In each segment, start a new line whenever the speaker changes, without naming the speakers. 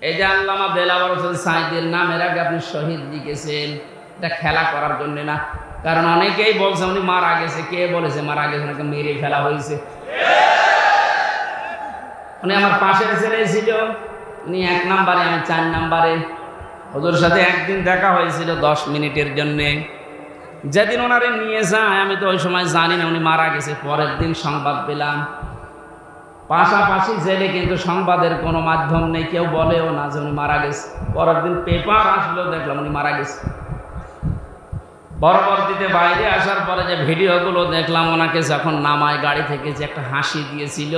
এই যে আল্লামা দেলাবর হোসেন সাইদের নামের আগে আপনি শহীদ লিখেছেন। এটা খেলা করার জন্য না। কারণ অনেকেই বলছে, উনি মারা গেছে। কে বলেছে মারা গেছে? ওনাকে মেরে ফেলা হয়েছে। উনি আমার পাশের ছেলে ছিল। উনি এক নাম্বারে, আমি চার নাম্বারে। ওদের সাথে একদিন দেখা হয়েছিল দশ মিনিটের জন্যে। যেদিন ওনারে নিয়ে যায়, আমি তো ওই সময় জানি না উনি মারা গেছে। পরের দিন সংবাদ পেলাম। পাশাপাশি জেলে কিন্তু সংবাদের কোনো মাধ্যম নেই, কেউ বলেও না যে উনি মারা গেছে। পরের দিন পেপার আসলেও দেখলাম উনি মারা গেছে। পরবর্তীতে বাইরে আসার পরে যে ভিডিওগুলো দেখলাম, ওনাকে যখন নামায় গাড়ি থেকে যে একটা হাসি দিয়েছিল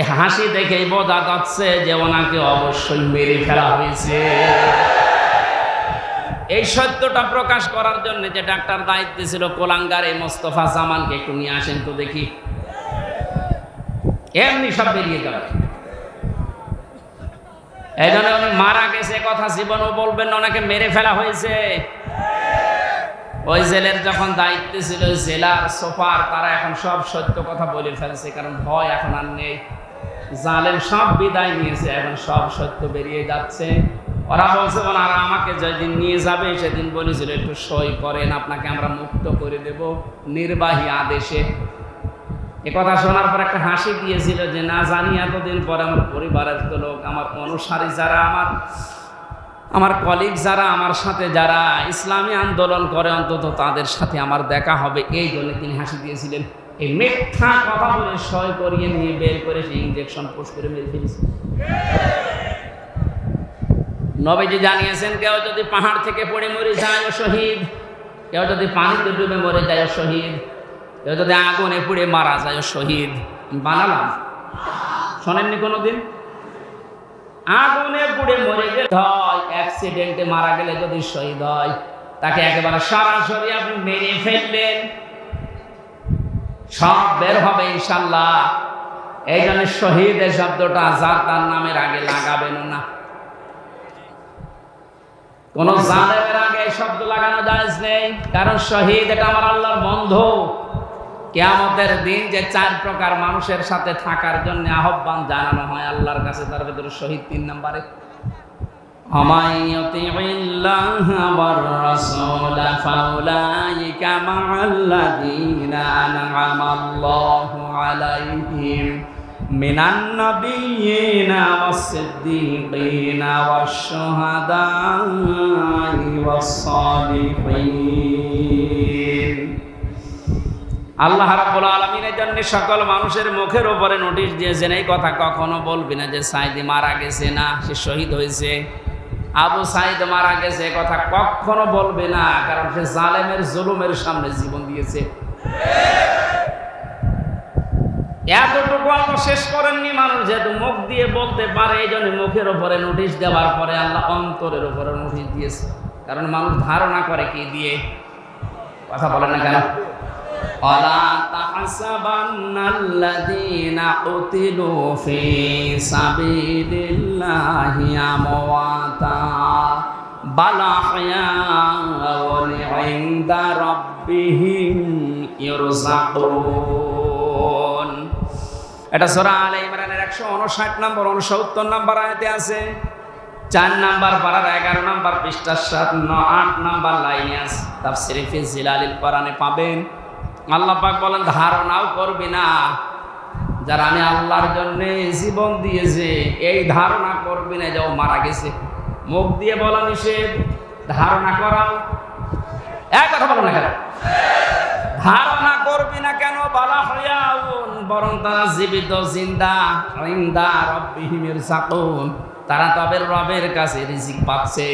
এই হাসি দেখেই বোঝা যাচ্ছে যে ওনাকে অবশ্যই মেরে ফেলা হয়েছে। এই সত্যটা প্রকাশ করার জন্য যে ডাক্তার দায়িত্বে ছিল কোলাঙ্গার এই মোস্তফা জামানকে একটু নিয়ে আসেন তো দেখি। এমনি সব বেরিয়ে যাবে এই জন্য উনি মারা গেছে কথা জীবনও বলবেন না, ওনাকে মেরে ফেলা হয়েছে। ওই জেলের যখন দায়িত্বে ছিল জেলার সোফার তারা এখন সব সত্য কথা বলে ফেলছে, কারণ ভয় এখন আর নেই। জালেম সব বিদায় নিয়েছে, এখন সব সত্য বেরিয়ে যাচ্ছে। ওরা বলছে, ওনারা আমাকে যেদিন নিয়ে যাবে, সেদিন বলেছিল, একটু সই করেন, আপনাকে আমরা মুক্ত করে দেব নির্বাহী আদেশে। এ কথা শোনার পর একটা হাসি দিয়েছিল যে, না জানি এতদিন পরে আমার পরিবারের তো লোক, আমার অনুসারী যারা, আমার আমার কলিগ যারা, আমার সাথে যারা ইসলামী আন্দোলন করে, অন্তত তাদের সাথে আমার দেখা হবে। এই জন্য তিনি হাসি দিয়েছিলেন। এই মিথ্যা কথা বলে সয় করিয়ে নিয়ে বের করে সেই ইঞ্জেকশন পোষ করে মেরে ফেলেছে। নবীজি জানিয়েছেন, কেউ যদি পাহাড় থেকে পড়ে মরে যায় ও শহীদ, কেউ যদি পানিতে ডুবে মরে যায় ও শহীদ যদি আগুনে পুড়ে মারা যায় শহীদ বানালাম। শোনেননি কোনোদিন? আগুনে পুড়ে মরে গেলে হয় অ্যাক্সিডেন্টে মারা গেলে যদি শহীদ হয়, তাকে একেবারে সরাসরি আপনি মেরে ফেললেন। সব বের হবে ইনশাল্লাহ। এই জন্য শহীদ এই শব্দটা যার তার নামের আগে লাগাবেন না। কোন জালেমের আগে এই শব্দ লাগানো যায় নেই, কারণ শহীদ এটা আমার আল্লাহর বন্ধু। কেয়ামতের দিন যে চার প্রকার মানুষের সাথে থাকার জন্য আহ্বান জানানো হয় আল্লাহর কাছে, তার ভেতরে শহীদ তিন নম্বরে। মিনান্নবীনা আল্লাহ রাব্বুল আলমিনের জন্য সকল মানুষের মুখের উপরে নোটিশ দিয়েছেন, এই কথা কখনো বলবি না যে সাইদি মারা গেছে না, সে শহীদ হয়েছে। আবু সাইদ মারা গেছে কথা কখনো বলবে না, কারণ সে জালেমের জুলুমের সামনে জীবন দিয়েছে। এতটুকু অল্প শেষ করেননি মানুষ, যেহেতু মুখ দিয়ে বলতে পারে এই জন্য মুখের উপরে নোটিশ দেওয়ার পরে আল্লাহ অন্তরের উপরে নোটিশ দিয়েছে। কারণ মানুষ ধারণা করে কি দিয়ে। কথা বলে না কেন? ولا تحسبن الذين قتلوا في سبيل الله أمواتا بل أحياء عند ربهم يرزقون এটা সোরা আলে ইমরানের একশো উনষাট নম্বর উনসত্তর নম্বর আয়তে আছে চার নাম্বার পাড়ার এগারো নাম্বার পৃষ্ঠার সাত ন আট নাম্বার লাইনে আছে তাফসিরে ফি জিলালিল কোরআনে পাবেন আল্লাহ পাক বলেন, ধারণাও করবি না। যারা আমি আল্লাহর জন্য জীবন দিয়েছে, এই ধারণা করবি না যে ও মারা গেছে। মুখ দিয়ে বলা নিষেধ, ধারণা করাও। এক কথা বলো না কেন? ধারণা করবি না কেন? বলা হইয়াউন, বরং তারা জীবিত, জিন্দা জিন্দা রব্বিহিমের সাকুন তারা তবে রবের কাছে রিজিক পাচ্ছে।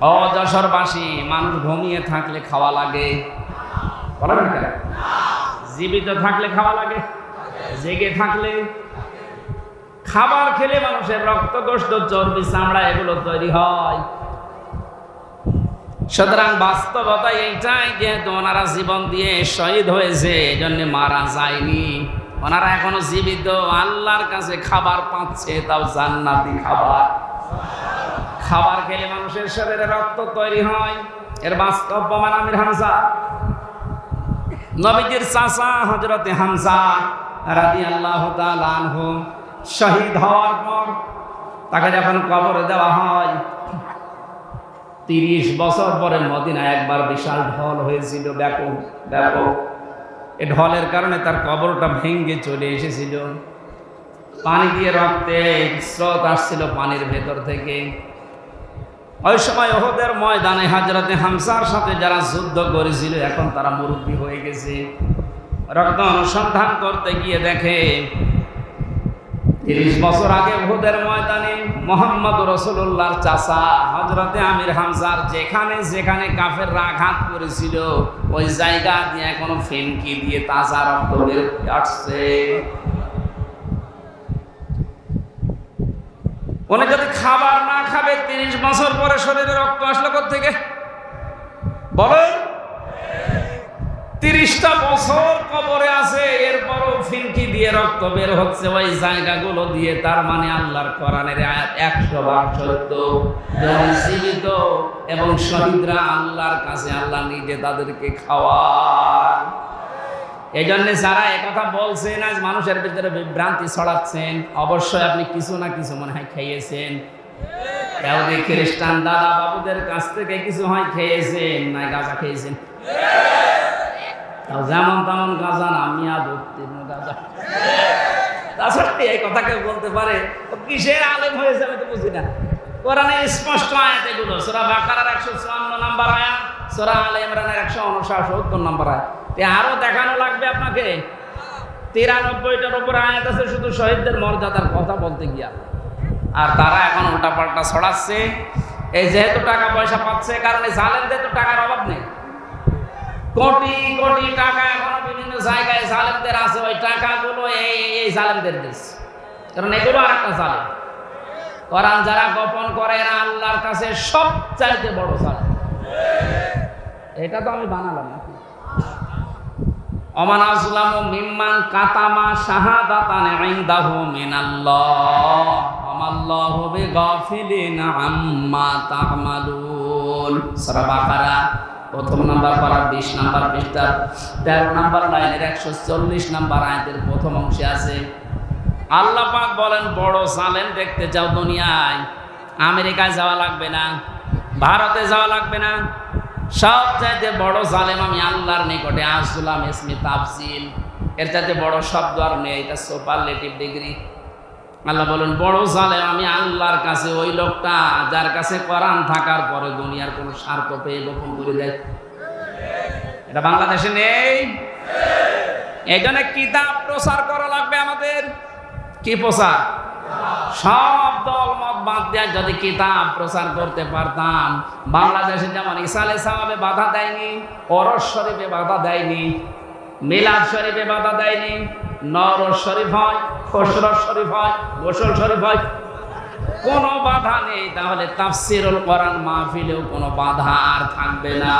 অযশোরবাসী, মানুষ ঘুমিয়ে থাকলে খাওয়া লাগে। জীবিত থাকলে খাওয়া লাগে, জেগে থাকলে। খাবার খেলে মানুষের রক্ত গোষ্ঠ চর্বি, চামড়া এগুলো তৈরি হয়। সুতরাং বাস্তবতা এইটাই যেহেতু ওনারা জীবন দিয়ে শহীদ হয়েছে এই জন্য মারা যায়নি। ওনারা এখনও জীবিত, আল্লাহর কাছে খাবার পাচ্ছে, তাও জান্নাতি খাবার। খাবার খেলে মানুষের শরীরে রক্ত তৈরি হয়। এর বাস্তব প্রমাণ আমির হামসা নবীজির চাচা হজরতে হামসা রাদি আল্লাহ শহীদ হওয়ার পর তাকে যখন কবর দেওয়া হয়, তিরিশ বছর পরে মদিনায় একবার বিশাল ঢল হয়েছিল, ব্যাপক ব্যাপক। এ ঢলের কারণে তার কবরটা ভেঙ্গে চলে এসেছিল। পানি দিয়ে রক্তে স্রোত আসছিল পানির ভেতর থেকে। ওই সময় ওহদের ময়দানে হাজরাতে হামসার সাথে যারা যুদ্ধ করেছিল, এখন তারা মুরব্বী হয়ে গেছে। রক্ত অনুসন্ধান করতে গিয়ে দেখে, তিরিশ বছর আগে ওহদের ময়দানে মোহাম্মদ রসুল্লাহর চাষা হজরতে আমির হামসার যেখানে যেখানে কাফের আঘাত করেছিল, ওই জায়গা দিয়ে এখনও ফেনকি দিয়ে তাজা রক্ত বের আসছে। উনি যদি খাবার না খাবে তিরিশ বছর পরে শরীরে রক্ত আসলো থেকে বলেন। তিরিশটা বছর কবরে আছে, এরপরও ফিনকি দিয়ে রক্ত বের হচ্ছে, ওই জায়গাগুলো দিয়ে, তার মানে আল্লাহর কোরআনের একশো বার সত্য যেমন এবং শহীদরা আল্লাহর কাছে আল্লাহ নিজে তাদেরকে খাওয়ান। এই জন্য যারা একথা বলছেন, আজ মানুষের ভিতরে বিভ্রান্তি ছড়াচ্ছেন, অবশ্যই আপনি কিছু না কিছু মনে হয় খেয়েছেন। কেউদি খ্রিস্টান দাদা বাবুদের কাছ থেকে কিছু হয় খেয়েছেন? না গাঁজা খেয়েছেন? যেমন তেমন গাঁজা না মিয়াদ উত্তীর্ণ গাঁজা। তাছাড়া এই কথা কেউ বলতে পারে? কিসের আলেম হয়েছে আমি তো বুঝি না। কোরআনে স্পষ্ট আয়াত এগুলো, সোরা বাকারার একশো চুয়ান্ন নাম্বার আয়াত, সোরা আলে ইমরানের একশো উনসত্তর নাম্বার আয়াত। এ আরও দেখানো লাগবে আপনাকে? তিরানব্বইটার উপর আয়াত আছে, শুধু শহীদদের মর্যাদার কথা বলতে গিয়া। আর তারা এখন উল্টা পাল্টা ছড়াচ্ছে। এই যেহেতু টাকা পয়সা পাচ্ছে কারণে জালেমদের তো টাকার অভাব নেই। কোটি কোটি টাকা এখনও বিভিন্ন জায়গায় জালেমদের আছে। ওই টাকাগুলো এই এই জালেমদের দেশ। কারণ এগুলো আর একটা জালেম। কোরআন যারা গোপন করে, এরা আল্লাহর কাছে সব চাইতে বড় জালেম। এটা তো আমি বানালাম নাকি? অমান আসলাম মিম্মান কাতামা শাহাদাতান ইনদাহু মিনাল্লাহ। আমাল্লাহু বিগাফিলিন আম্মা তা'মালুন। সূরা বাকারা, প্রথম নাম্বার পারা বিশ নাম্বার পৃষ্ঠা, তেরো নাম্বার লাইনের একশো চল্লিশ নাম্বার আয়াতের প্রথম অংশে আছে, আল্লাহ পাক বলেন, বড় সালেম দেখতে চাও দুনিয়ায়। আমেরিকায় যাওয়া লাগবে না, ভারতে যাওয়া লাগবে না। সব চাইতে বড় জালেম আমি আল্লাহর নিকটে আসলাম ইসমি তাফসিল। এর চাইতে বড় শব্দ আর নেই, এটা সুপারলেটিভ ডিগ্রি। আল্লাহ বলেন, বড় জালেম, আমি আল্লাহর কাছে ওই লোকটা, যার কাছে কোরআন থাকার পরে দুনিয়ার কোনো স্বার্থ পেয়ে গোপন করে দেয়। এটা বাংলাদেশে নেই? এই জন্য কিতাব প্রচার করা লাগবে আমাদের। কি প্রচার? সব দল মত বাদ দেওয়া যদি কিতাব প্রচার করতে পারতাম, বাংলাদেশে যেমন ইসালে সাহাবে বাধা দেয়নি অরস শরীফে বাধা দেয়নি, মিলাদ শরীফে বাধা দেয়নি হয় হয় হয়। কোনো বাধা নেই, তাহলে তাফসিরুল কোরআন মাহফিলেও কোনো বাধা আর থাকবে না।